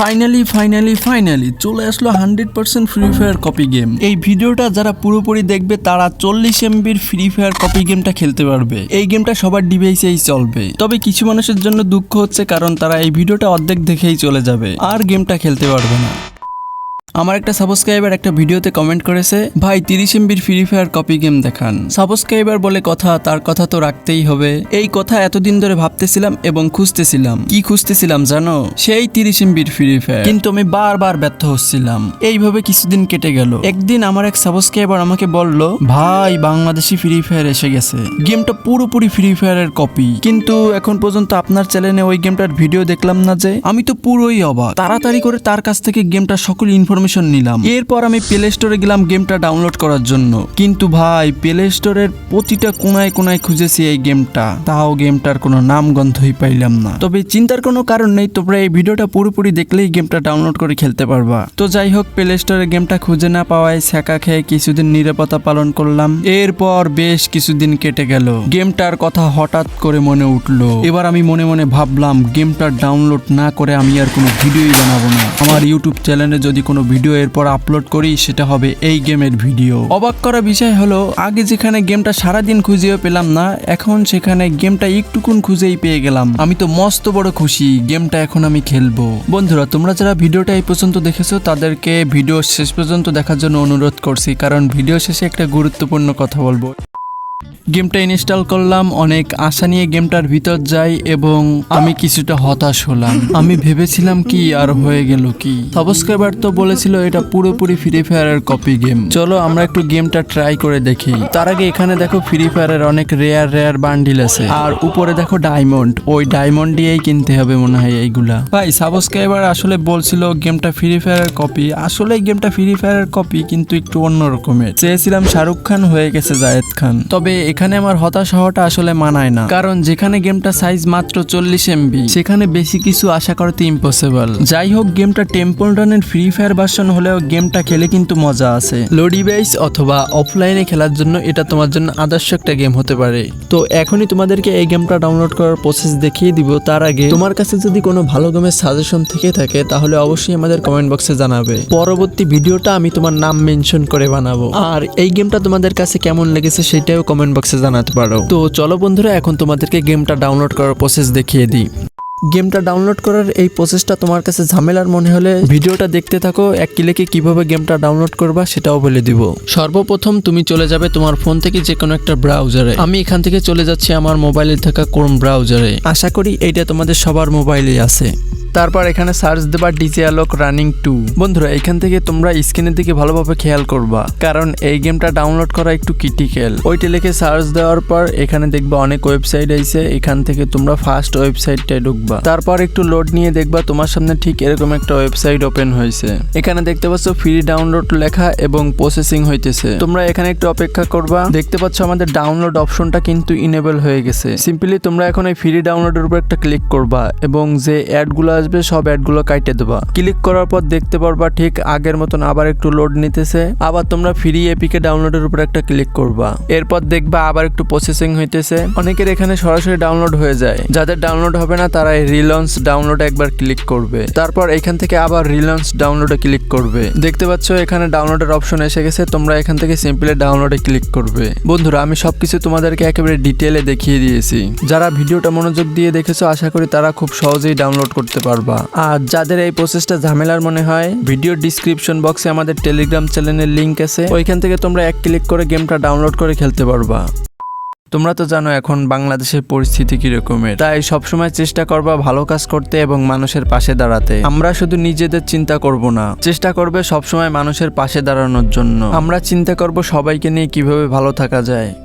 Finally finally finally চলে আসলো hundred percent free fire copy game এই ভিডিওটা যারা পুরোপুরি দেখবে, তারা চল্লিশ এমবির ফ্রি ফায়ার কপি গেমটা খেলতে পারবে। এই গেমটা সবার ডিভাইসেই চলবে। তবে কিছু মানুষের জন্য দুঃখ হচ্ছে, কারণ তারা এই ভিডিওটা অর্ধেক দেখেই চলে যাবে। আর গেমটা খেলতে পারবে না। আমার একটা সাবস্ক্রাইবার একটা ভিডিওতে কমেন্ট করেছে, ভাই, তিরিশ এমবির ফ্রি ফায়ার কপি গেম দেখান। সাবস্ক্রাইবার বলে, কথা, তার কথা তো রাখতেই হবে। এই কথা এতদিন ধরে ভাবতেছিলাম এবং খুঁজতেছিলাম। কি খুঁজতেছিলাম জানো? সেই তিরিশ এমবির ফ্রি ফায়ার কিন্তু আমি বারবার ব্যর্থ হচ্ছিলাম। এইভাবে কিছুদিন কেটে গেল। একদিন আমার এক সাবস্ক্রাইবার আমাকে বলল, ভাই, বাংলাদেশি ফ্রি ফায়ার এসে গেছে। গেমটা পুরোপুরি ফ্রি ফায়ারের কপি কিন্তু এখন পর্যন্ত আপনার চ্যানেলে ওই গেমটার ভিডিও দেখলাম না যে, আমি তো পুরোই অবাক। তাড়াতাড়ি করে তার কাছ থেকে গেমটা সকল ইনফরমেশন নিলাম। এরপর আমি প্লে স্টোরে গেলাম গেমটা ডাউনলোড করার জন্য। কিন্তু ভাই প্লে স্টোরের প্রতিটা কোনায় কোনায় খুঁজেছি এই গেমটা তাও গেমটার কোনো নাম গন্ধই পাইলাম না। তবে চিন্তার কোনো কারণ নেই, তোমরা এই ভিডিওটা পুরোপুরি দেখলেই গেমটা ডাউনলোড করে খেলতে পারবা। তো যাই হোক প্লে স্টোরে গেমটা খুঁজে না পাওয়ায় ছ্যাঁকা খেয়ে কিছুদিন নিরাপত্তা পালন করলাম। এরপর বেশ কিছুদিন কেটে গেল। গেমটার কথা হঠাৎ করে মনে উঠল। এবার আমি মনে মনে ভাবলাম গেমটা ডাউনলোড না করে আমি আর কোনো ভিডিওই বানাবো না। আমার ইউটিউব চ্যানেলে যদি কোনো ভিডিও এরপর আপলোড করি, সেটা হবে এই গেমের ভিডিও। অবাক করা বিষয় হলো, আগে যেখানে গেমটা সারাদিন খুঁজেও পেলাম না, এখন সেখানে গেমটা একটুকুন খুঁজেই পেয়ে গেলাম। আমি তো মস্ত বড় খুশি, গেমটা এখন আমি খেলব। বন্ধুরা, তোমরা যারা ভিডিওটা এই পর্যন্ত দেখেছ, তাদেরকে ভিডিও শেষ পর্যন্ত দেখার জন্য অনুরোধ করছি, কারণ ভিডিও শেষে একটা গুরুত্বপূর্ণ কথা বলব। গেমটা ইনস্টল করলাম, অনেক আশা নিয়ে গেমটার ভিতর যাই এবং আমি কিছুটা হতাশ হলাম। আমি ভেবেছিলাম কি আর হয়ে গেল কি? সাবস্ক্রাইবার তো বলেছিল এটা পুরোপুরি ফ্রি ফায়ারের কপি গেম চলো আমরা একটু গেমটা ট্রাই করে দেখি। তার আগে এখানে দেখো ফ্রি ফায়ারের অনেক রেয়ার রেয়ার বান্ডিল আছে। আর উপরে দেখো ডায়মন্ড ওই ডায়মন্ড দিয়েই কিনতে হবে মনে হয় এইগুলা। ভাই, সাবস্ক্রাইবার আসলে বলছিল গেমটা ফ্রি ফায়ারের কপি আসলে গেমটা ফ্রি ফায়ারের কপি কিন্তু একটু অন্য রকমের। চেয়েছিলাম শাহরুখ খান হয়ে গেছে জায়েদ খান। তবে এখানে আমার হতাশ হওয়াটা আসলে মানায় না। কারণ যেখানে গেমটা সাইজ মাত্র চল্লিশ এমবি সেখানে বেশি কিছু আশা করতে ইম্পসিবল যাই হোক, গেমটা টেম্পল রানের ফ্রি ফায়ার ভার্সন হলেও গেমটা খেলে কিন্তু মজা আছে। লো ডিভাইস অথবা অফলাইনে খেলার জন্য এটা তোমার জন্য আদর্শ একটা গেম হতে পারে। তো এখনই তোমাদেরকে এই গেমটা ডাউনলোড করার প্রসেস দেখিয়ে দিব। তার আগে, তোমার কাছে যদি কোনো ভালো গেমের সাজেশন থেকে থাকে, তাহলে অবশ্যই আমাদের কমেন্ট বক্সে জানাবে। পরবর্তী ভিডিওটা আমি তোমার নাম মেনশন করে বানাবো। আর এই গেমটা তোমাদের কাছে কেমন লেগেছে সেটাও কমেন্ট বক্সে জানাতে পারো তো চলো বন্ধুরা, এখন তোমাদেরকে গেমটা ডাউনলোড করার প্রসেস দেখিয়ে দিই। গেমটা ডাউনলোড করার এই প্রসেসটা তোমার কাছে ঝামেলার মনে হলে ভিডিওটা দেখতে থাকো, এক ক্লিকে কীভাবে গেমটা ডাউনলোড করবা সেটাও বলে দিব। সর্বপ্রথম তুমি চলে যাবে তোমার ফোন থেকে যে কোনো একটা ব্রাউজারে আমি এখান থেকে চলে যাচ্ছি আমার মোবাইলে থাকা ক্রোম ব্রাউজারে আশা করি এইটা তোমাদের সবার মোবাইলে আছে। তারপর এখানে সার্চ দেবা ডিজে আলোক রানিং টু বন্ধুরা, এখান থেকে তোমরা স্ক্রিনের দিকে ভালোভাবে খেয়াল করবা, কারণ এই গেমটা ডাউনলোড করা একটু ক্রিটিক্যাল ওইটা লিখে সার্চ দেওয়ার পর এখানে দেখবা অনেক ওয়েবসাইট আইছে, এখান থেকে তোমরা ফার্স্ট ওয়েবসাইটটায় ঢুকবা। তারপর একটু লোড নিয়ে দেখবা তোমার সামনে ঠিক এরকম একটা ওয়েবসাইট ওপেন হয়েছে। এখানে দেখতে পাচ্ছ ফ্রি ডাউনলোড লেখা এবং প্রসেসিং হইতেছে। তোমরা এখানে একটু অপেক্ষা করবা, দেখতে পাচ্ছ আমাদের ডাউনলোড অপশনটা কিন্তু ইনেবল হয়ে গেছে। সিম্পলি তোমরা এখন এই ফ্রি ডাউনলোডের উপর একটা ক্লিক করবা এবং যে অ্যাডগুলো আসবে, সব অ্যাডগুলো কাইটে দেবা। ক্লিক করার পর দেখতে পারবা ঠিক আগের মতন আবার একটু লোড নিতেছে। আবার তোমরা ফ্রি এপিকে ডাউনলোডের উপর একটা ক্লিক করবা। এরপর দেখবা আবার একটু প্রসেসিং হইতেছে। অনেকের এখানে সরাসরি ডাউনলোড হয়ে যায়। যাদের ডাউনলোড হবে না তারা রিলন্স ডাউনলোড একবার ক্লিক করবে। তারপর এখান থেকে আবার রিলন্স ডাউনলোডে ক্লিক করবে। দেখতে পাচ্ছ, এখানে ডাউনলোডের অপশন এসে গেছে। তোমরা এখান থেকে সিম্পলি ডাউনলোডে ক্লিক করবে। বন্ধুরা, আমি সবকিছু তোমাদেরকে একেবারে ডিটেলে দেখিয়ে দিয়েছি। যারা ভিডিওটা মনোযোগ দিয়ে দেখেছ, আশা করি তারা খুব সহজেই ডাউনলোড করতে পারবা। আর যাদের এই প্রসেসটা ঝামেলার মনে হয় ভিডিও ডিসক্রিপশন বক্সে আমাদের টেলিগ্রাম চ্যানেলের লিংক আছে। ওইখান থেকে তোমরা এক ক্লিক করে গেমটা ডাউনলোড করে খেলতে পারবা। তোমরা তো জানো এখন বাংলাদেশের পরিস্থিতি কি রকমের তাই সবসময় চেষ্টা করবা ভালো কাজ করতে এবং মানুষের পাশে দাঁড়াতে। আমরা শুধু নিজেদের চিন্তা করব না। চেষ্টা করবে সবসময় মানুষের পাশে দাঁড়ানোর জন্য। আমরা চিন্তা করব সবাইকে নিয়ে কীভাবে ভালো থাকা যায়।